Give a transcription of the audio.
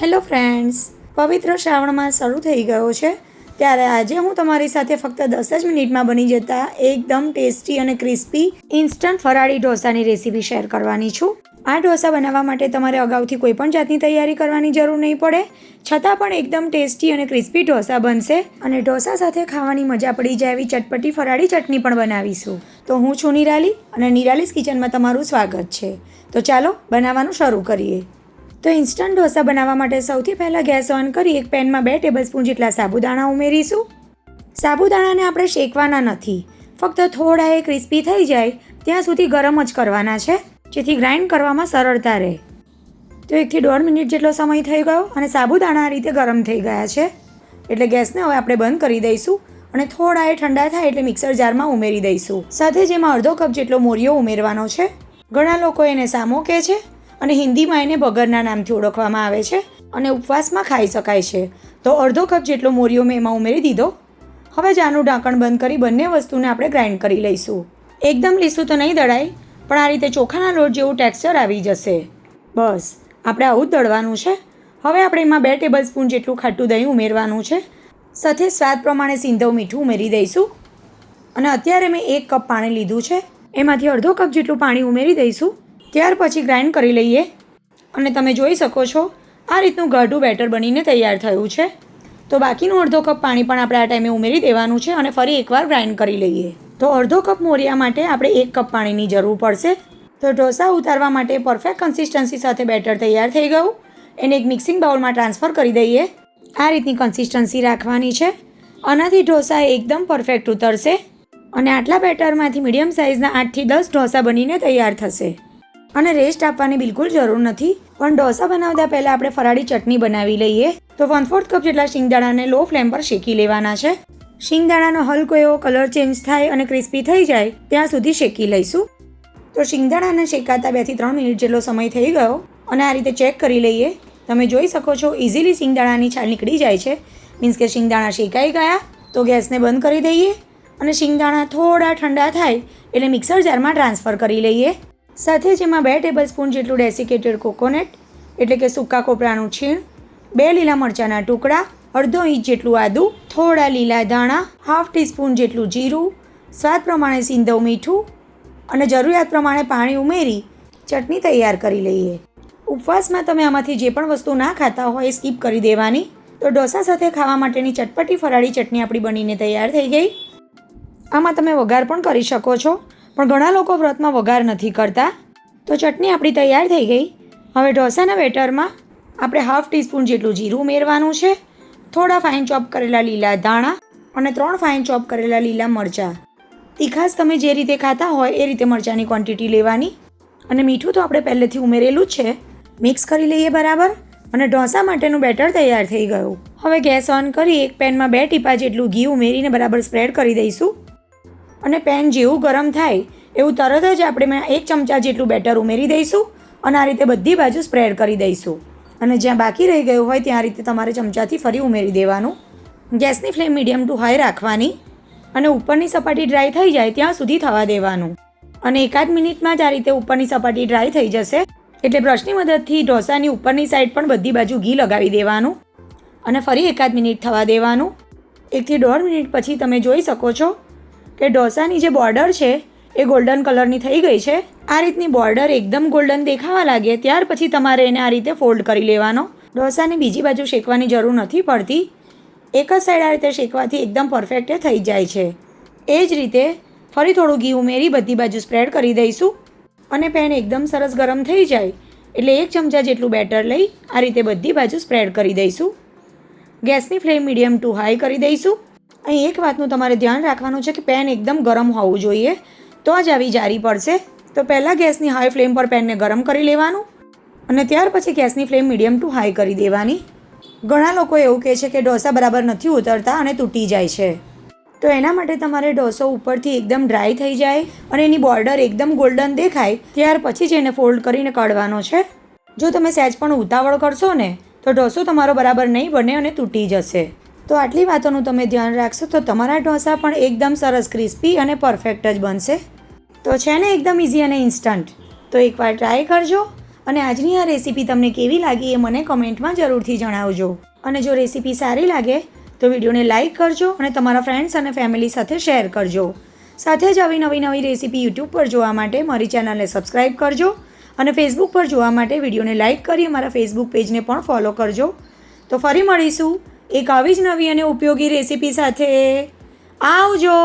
Hello friends, પવિત્ર શ્રાવણ માસ શરૂ થઈ ગયો છે. ત્યારે આજે હું તમારી સાથે ફક્ત દસ જ મિનિટમાં બની જતા એકદમ ટેસ્ટી અને ક્રિસ્પી ઇન્સ્ટન્ટ ફરાળી ઢોસાની રેસીપી શેર કરવાની છું. આ ઢોસા બનાવવા માટે તમારે અગાઉથી કોઈ પણ જાતની તૈયારી કરવાની જરૂર નહીં પડે. છતાં પણ એકદમ ટેસ્ટી અને ક્રિસ્પી ઢોસા બનશે અને ઢોસા સાથે ખાવાની મજા પડી જાય એવી ચટપટી ફરાળી ચટણી પણ બનાવીશું. તો હું છું નિરાલી અને નિરાલીસ કિચનમાં તમારું સ્વાગત છે. તો ચાલો બનાવવાનું શરૂ કરીએ. તો ઇન્સ્ટન્ટ ઢોસા બનાવવા માટે સૌથી પહેલાં ગેસ ઓન કરી એક પેનમાં બે ટેબલસ્પૂન જેટલા સાબુદાણા ઉમેરીશું. સાબુદાણાને આપણે શેકવાના નથી. ફક્ત થોડા એ ક્રિસ્પી થઈ જાય, ત્યાં સુધી ગરમ જ કરવાના છે, જેથી ગ્રાઇન્ડ કરવામાં સરળતા રહે. તો એકથી દોઢ મિનિટ જેટલો સમય થઈ ગયો અને સાબુદાણા આ રીતે ગરમ થઈ ગયા છે. એટલે ગેસને હવે આપણે બંધ કરી દઈશું અને થોડા એ ઠંડા થાય એટલે મિક્સર જારમાં ઉમેરી દઈશું. સાથે જ એમાં અડધો કપ જેટલો મોરિયો ઉમેરવાનો છે. ઘણા લોકો એને સામો કહે છે. અને હિન્દીમાં એને બગરના નામથી ઓળખવામાં આવે છે અને ઉપવાસમાં ખાઈ શકાય છે. તો અડધો કપ જેટલો મોરિયો મેં એમાં ઉમેરી દીધો. હવે જ આનું ઢાંકણ બંધ કરી બંને વસ્તુને આપણે ગ્રાઇન્ડ કરી લઈશું. એકદમ લીસું તો નહીં દળાય, પણ આ રીતે ચોખાના લોટ જેવું ટેક્સચર આવી જશે. બસ, આપણે આવું જ દળવાનું છે. હવે આપણે એમાં બે ટેબલ સ્પૂન જેટલું ખાટું દહીં ઉમેરવાનું છે. સાથે સ્વાદ પ્રમાણે સિંધવ મીઠું ઉમેરી દઈશું. અને અત્યારે મેં એક કપ પાણી લીધું છે. એમાંથી અડધો કપ જેટલું પાણી ઉમેરી દઈશું. ત્યાર પછી ગ્રાઇન્ડ કરી લઈએ. અને તમે જોઈ શકો છો, આ રીતનું ગાઢું બેટર બનીને તૈયાર થયું છે. તો બાકીનું અડધો કપ પાણી પણ આપણે આ ટાઈમે ઉમેરી દેવાનું છે અને ફરી એકવાર ગ્રાઇન્ડ કરી લઈએ. તો અડધો કપ મોરિયા માટે આપણે એક કપ પાણીની જરૂર પડશે. તો ઢોસા ઉતારવા માટે પરફેક્ટ કન્સિસ્ટન્સી સાથે બેટર તૈયાર થઈ ગયું. એને એક મિક્સિંગ બાઉલમાં ટ્રાન્સફર કરી દઈએ. આ રીતની કન્સિસ્ટન્સી રાખવાની છે. આનાથી ઢોસા એકદમ પરફેક્ટ ઉતરશે. અને આટલા બેટરમાંથી મીડિયમ સાઇઝના આઠથી દસ ઢોસા બનીને તૈયાર થશે. અને રેસ્ટ આપવાની બિલકુલ જરૂર નથી. પણ ઢોસા બનાવતા પહેલાં આપણે ફરાળી ચટણી બનાવી લઈએ. તો વન ફોર્થ કપ જેટલા શિંગદાણાને લો ફ્લેમ પર શેકી લેવાના છે. શિંગદાણાનો હલકો એવો કલર ચેન્જ થાય અને ક્રિસ્પી થઈ જાય, ત્યાં સુધી શેકી લઈશું. તો શિંગદાણાને શેકાતા બેથી ત્રણ મિનિટ જેટલો સમય થઈ ગયો, અને આ રીતે ચેક કરી લઈએ. તમે જોઈ શકો છો ઇઝીલી શિંગદાણાની છાલ નીકળી જાય છે. મીન્સ કે શિંગદાણા શેકાઈ ગયા, તો ગેસને બંધ કરી દઈએ. અને શિંગદાણા થોડા ઠંડા થાય, એટલે મિક્સર જારમાં ટ્રાન્સફર કરી લઈએ. સાથે જ એમાં બે ટેબલ સ્પૂન જેટલું ડેસિકેટેડ કોકોનટ, એટલે કે સૂકા કોપરાનું છીણ, બે લીલા મરચાંના ટુકડા, અડધો ઇંચ જેટલું આદું, થોડા લીલા ધાણા, હાફ ટીસ્પૂન જેટલું જીરું, સ્વાદ પ્રમાણે સિંધવ મીઠું અને જરૂરિયાત પ્રમાણે પાણી ઉમેરી ચટણી તૈયાર કરી લઈએ. ઉપવાસમાં તમે આમાંથી જે પણ વસ્તુ ના ખાતા હોય એ સ્કીપ કરી દેવાની. તો ઢોસા સાથે ખાવા માટેની ચટપટી ફરાળી ચટણી આપણી બનીને તૈયાર થઈ ગઈ. આમાં તમે વઘાર પણ કરી શકો છો. પણ ઘણા લોકો વ્રતમાં વઘાર નથી કરતા. તો ચટણી આપણી તૈયાર થઈ ગઈ. હવે ઢોસાના બેટરમાં આપણે હાફ ટીસ્પૂન જેટલું જીરું ઉમેરવાનું છે. થોડા ફાઇન ચોપ કરેલા લીલા ધાણા અને ત્રણ ફાઇન ચોપ કરેલા લીલા મરચાં. તીખાસ તમે જે રીતે ખાતા હોય એ રીતે મરચાંની ક્વોન્ટિટી લેવાની. અને મીઠું તો આપણે પહેલેથી ઉમેરેલું જ છે. મિક્સ કરી લઈએ બરાબર. અને ઢોસા માટેનું બેટર તૈયાર થઈ ગયું. હવે ગેસ ઓન કરી એક પેનમાં બે ટીપા જેટલું ઘી ઉમેરીને બરાબર સ્પ્રેડ કરી દઈશું. અને પેન જેવું ગરમ થાય, એવું તરત જ આપણે એક ચમચા જેટલું બેટર ઉમેરી દઈશું અને આ રીતે બધી બાજુ સ્પ્રેડ કરી દઈશું. અને જ્યાં બાકી રહી ગયું હોય ત્યાં રીતે તમારે ચમચાથી ફરી ઉમેરી દેવાનું. ગેસની ફ્લેમ મીડિયમ ટુ હાઈ રાખવાની અને ઉપરની સપાટી ડ્રાય થઈ જાય ત્યાં સુધી થવા દેવાનું. અને એકાદ મિનિટમાં જ આ રીતે ઉપરની સપાટી ડ્રાય થઈ જશે, એટલે બ્રશની મદદથી ઢોસાની ઉપરની સાઈડ પણ બધી બાજુ ઘી લગાવી દેવાનું અને ફરી એકાદ મિનિટ થવા દેવાનું. એકથી દોઢ મિનિટ પછી તમે જોઈ શકો છો કે ઢોસાની જે બોર્ડર છે, એ ગોલ્ડન કલરની થઈ ગઈ છે. આ રીતની બોર્ડર એકદમ ગોલ્ડન દેખાવા લાગે, ત્યાર પછી તમારે એને આ રીતે ફોલ્ડ કરી લેવાનો. ઢોસાને બીજી બાજુ શેકવાની જરૂર નથી પડતી. એક જ સાઈડ આ રીતે શેકવાથી એકદમ પરફેક્ટ થઈ જાય છે. એ જ રીતે ફરી થોડું ઘી ઉમેરી બધી બાજુ સ્પ્રેડ કરી દઈશું. અને પેન એકદમ સરસ ગરમ થઈ જાય, એટલે એક ચમચા જેટલું બેટર લઈ આ રીતે બધી બાજુ સ્પ્રેડ કરી દઈશું. ગેસની ફ્લેમ મીડિયમ ટુ હાઈ કરી દઈશું. અહીં એક વાતનું તમારે ધ્યાન રાખવાનું છે કે પેન એકદમ ગરમ હોવું જોઈએ. તો જ આવી જારી પડશે. તો પહેલાં ગેસની હાઈ ફ્લેમ પર પેનને ગરમ કરી લેવાનું અને ત્યાર પછી ગેસની ફ્લેમ મીડિયમ ટુ હાઈ કરી દેવાની. ઘણા લોકો એવું કહે છે કે ઢોસા બરાબર નથી ઉતરતા અને તૂટી જાય છે. તો એના માટે તમારે ઢોસો ઉપરથી એકદમ ડ્રાય થઈ જાય અને એની બોર્ડર એકદમ ગોલ્ડન દેખાય ત્યાર પછી જ એને ફોલ્ડ કરીને કાઢવાનો છે. જો તમે સહેજ પણ ઉતાવળ કરશો ને, તો ઢોસો તમારો બરાબર નહીં બને અને તૂટી જશે. તો આટલી વાતોનું તમે ધ્યાન રાખશો તો તમારા ઢોસા પણ એકદમ સરસ ક્રિસ્પી અને પરફેક્ટ જ બનશે. તો છે ને એકદમ ઇઝી અને ઇન્સ્ટન્ટ તો એકવાર ટ્રાય કરજો અને આજની આ રેસીપી તમને કેવી લાગી એ મને કમેન્ટમાં જરૂરથી જણાવજો. અને જો રેસીપી સારી લાગે તો વિડીયોને લાઇક કરજો અને તમારા ફ્રેન્ડ્સ અને ફેમિલી સાથે શેર કરજો. સાથે જ આવી નવી નવી રેસીપી યુટ્યુબ પર જોવા માટે મારી ચેનલને સબસ્ક્રાઇબ કરજો અને ફેસબુક પર જોવા માટે વિડીયોને લાઇક કરી અમારા ફેસબુક પેજને પણ ફોલો કરજો. તો ફરી મળીશું. એક આવી જ નવી અને ઉપયોગી રેસીપી સાથે આવજો.